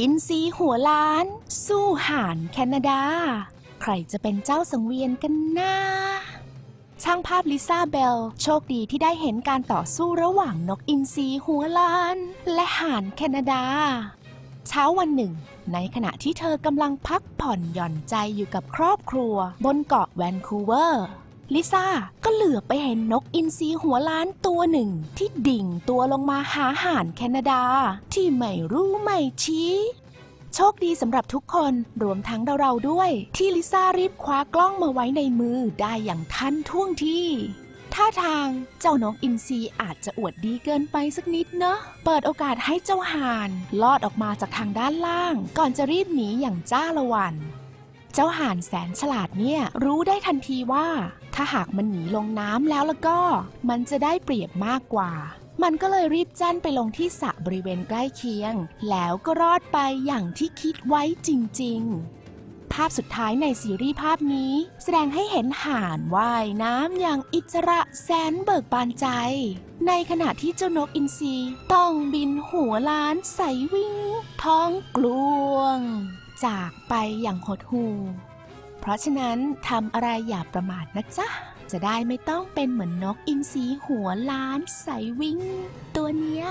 อินซีหัวล้าน สู้ห่านแคนาดา ใครจะเป็นเจ้าสังเวียนกันนะช่างภาพลิซ่าเบล โชคดีที่ได้เห็นการต่อสู้ระหว่างนกอินทรีหัวล้าน และห่านแคนาดา เช้าวันหนึ่ง ในขณะที่เธอกำลังพักผ่อนหย่อนใจอยู่กับครอบครัว บนเกาะแวนคูเวอร์ ลิซ่าก็เหลือบไปเห็นนกอินทรีหัวล้านตัวหนึ่ง ที่ดิ่งตัวลงมาหาห่านแคนาดา ที่ไม่รู้ไม่ชี้โชคดีสำหรับทุกคนรวมทั้งเราด้วย ที่ลิซ่ารีบคว้ากล้องมาไว้ในมือได้อย่างทันท่วงทีท่าทางเจ้านกอินทรีอาจจะอวดดีเกินไปสักนิดเนอะเปิดโอกาสให้เจ้าห่าน ลอดออกมาจากทางด้านล่าง ก่อนจะรีบหนีอย่างจ้าละวัน เจ้าห่านแสนฉลาดเนี่ยรู้ได้ทันทีว่า ถ้าหากมันหนีลงน้ำแล้วแล้วก็ มันจะได้เปรียบมากกว่า มันก็เลยรีบแจ้นไปลงที่สระบริเวณใกล้เคียง แล้วก็รอดไปอย่างที่คิดไว้จริง ๆภาพสุดท้ายในซีรีส์ภาพนี้ แสดงให้เห็นห่านว่ายน้ำอย่างอิสระแสนเบิกบานใจ ในขณะที่เจ้านกอินทรีต้องบินหัวล้านใสวิ่งท้องกลวง จากไปอย่างหดหู่ เพราะฉะนั้นทำอะไรอย่าประมาทนะจ๊ะ จะได้ไม่ต้องเป็นเหมือนนกอินทรีหัวล้านใสวิ่ง ตัวเนี้ย